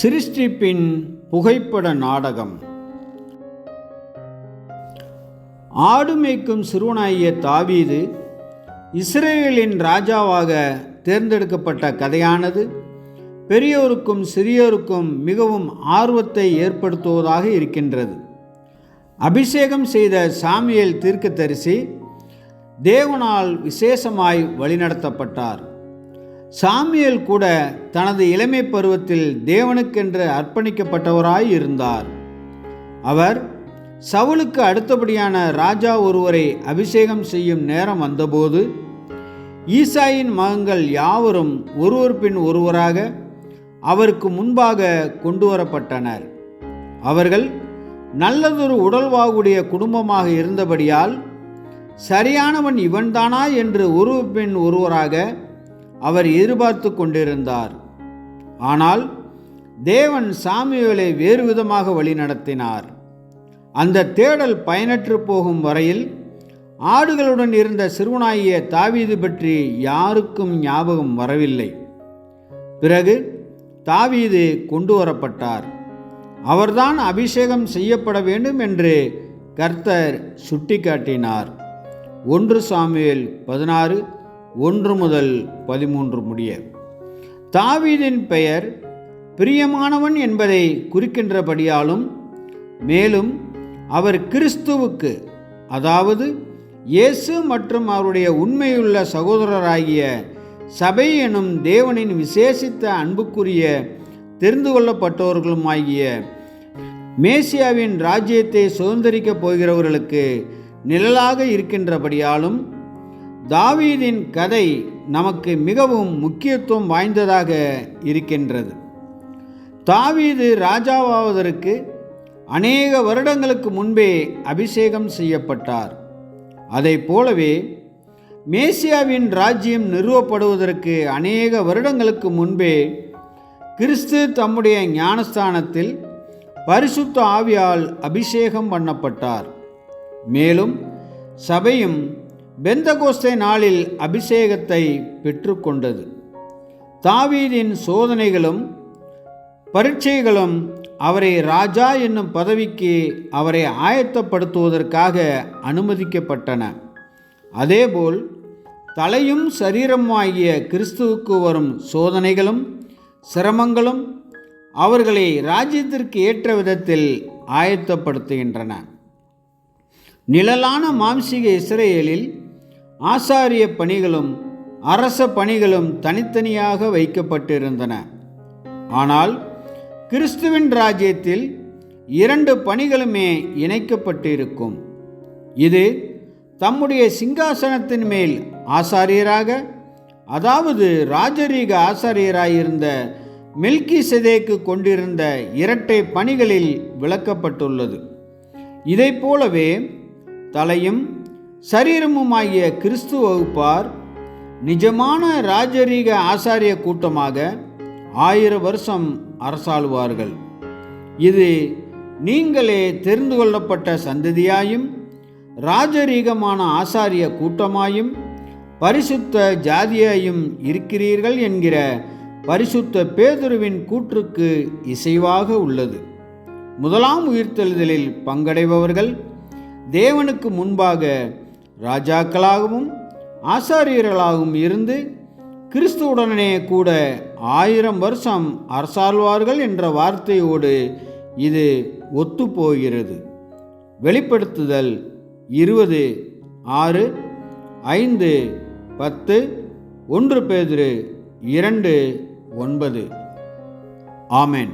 சிருஷ்டிப்பின் புகைப்பட நாடகம். ஆடு மேய்க்கும் சிறுவனாகிய தாவீது இஸ்ரேலின் ராஜாவாக தேர்ந்தெடுக்கப்பட்ட கதையானது பெரியோருக்கும் சிறியோருக்கும் மிகவும் ஆர்வத்தை ஏற்படுத்துவதாக இருக்கின்றது. அபிஷேகம் செய்த சாமியல் தீர்க்கதரிசி தேவனால் விசேஷமாய் வழிநடத்தப்பட்டார். சாமியல் கூட தனது இளமை பருவத்தில் தேவனுக்கென்று அர்ப்பணிக்கப்பட்டவராய் இருந்தார். அவர் சவுலுக்கு அடுத்தபடியான ராஜா ஒருவரை அபிஷேகம் செய்யும் நேரம் வந்தபோது ஈசாயின் மகன்கள் யாவரும் ஒருவர் பின் ஒருவராக அவருக்கு முன்பாக கொண்டு வரப்பட்டனர் அவர்கள் நல்லதொரு உடல்வாகுடைய குடும்பமாக இருந்தபடியால் சரியானவன் இவன்தானா என்று ஒரு பின் ஒருவராக அவர் எதிர்பார்த்து கொண்டிருந்தார். ஆனால் தேவன் சாமியலை வேறு விதமாக வழிநடத்தினார் அந்த தேடல் பயனற்று போகும் வரையில் ஆடுகளுடன் இருந்த சிறுவனாகிய தாவீது பற்றி யாருக்கும் ஞாபகம் வரவில்லை. பிறகு தாவீது கொண்டு வரப்பட்டார். அவர்தான் அபிஷேகம் செய்யப்பட வேண்டும் என்று கர்த்தர் சுட்டிக்காட்டினார். ஒன்று சாமியல் பதினாறு ஒன்று முதல் பதிமூன்று முடிய. தாவீதின் பெயர் பிரியமானவன் என்பதை குறிக்கின்றபடியாலும் மேலும் அவர் கிறிஸ்துவுக்கு அதாவது இயேசு மற்றும் அவருடைய உண்மையுள்ள சகோதரராகிய சபை எனும் தேவனின் விசேஷித்த அன்புக்குரிய தெரிந்து கொள்ளப்பட்டவர்களுமாகிய மேசியாவின் ராஜ்யத்தை சுதந்திரிக்கப் போகிறவர்களுக்கு நிழலாக இருக்கின்றபடியாலும் தாவீதின் கதை நமக்கு மிகவும் முக்கியத்துவம் வாய்ந்ததாக இருக்கின்றது. தாவீது ராஜாவாவதற்கு அநேக வருடங்களுக்கு முன்பே அபிஷேகம் செய்யப்பட்டார். அதை போலவே மேசியாவின் ராஜ்யம் நிறுவப்படுவதற்கு அநேக வருடங்களுக்கு முன்பே கிறிஸ்து தம்முடைய ஞானஸ்தானத்தில் பரிசுத்த ஆவியால் அபிஷேகம் பண்ணப்பட்டார். மேலும் சபையும் பெந்தகோஸ்தே நாளில் அபிஷேகத்தை பெற்றுக்கொண்டது. தாவீதின் சோதனைகளும் பரீட்சைகளும் அவரை ராஜா என்னும் பதவிக்கு அவரை ஆயத்தப்படுத்துவதற்காக அனுமதிக்கப்பட்டன. அதேபோல் தலையும் சரீரமாகிய கிறிஸ்துவுக்கு வரும் சோதனைகளும் சிரமங்களும் அவர்களை ராஜ்யத்திற்கு ஏற்ற விதத்தில் ஆயத்தப்படுத்துகின்றன. நிழலான மாம்சீக இஸ்ரேலில் ஆசாரிய பணிகளும் அரச பணிகளும் தனித்தனியாக வைக்கப்பட்டிருந்தன. ஆனால் கிறிஸ்துவின் ராஜ்யத்தில் இரண்டு பணிகளுமே இணைக்கப்பட்டிருக்கும். இது தம்முடைய சிங்காசனத்தின் மேல் ஆசாரியராக அதாவது ராஜரீக ஆசாரியராயிருந்த மில்கி செதேக்கு கொண்டிருந்த இரட்டை பணிகளில் விளக்கப்பட்டுள்ளது. இதை போலவே தலையும் சரீரமுமாகிய கிறிஸ்து வகுப்பார். நிஜமான ராஜரீக ஆசாரிய கூட்டமாக ஆயிரம் வருஷம் அரசாளுவார்கள். இது நீங்களே தெரிந்து கொள்ளப்பட்ட சந்ததியாயும் ராஜரீகமான ஆசாரிய கூட்டமாயும் பரிசுத்த ஜாதியாயும் இருக்கிறீர்கள் என்கிற பரிசுத்த பேதுருவின் கூற்றுக்கு இசைவாக உள்ளது. முதலாம் உயிர்த்தெழுதலில் பங்கடைபவர்கள் தேவனுக்கு முன்பாக ராஜாக்களாகவும் ஆசாரியர்களாகவும் இருந்து கிறிஸ்துவுடனே கூட ஆயிரம் வருஷம் அரசாழ்வார்கள் என்ற வார்த்தையோடு இது ஒத்துப்போகிறது. வெளிப்படுத்துதல் இருபது ஆறு ஐந்து பத்து ஒன்று பேதிரு இரண்டு ஒன்பது. ஆமேன்.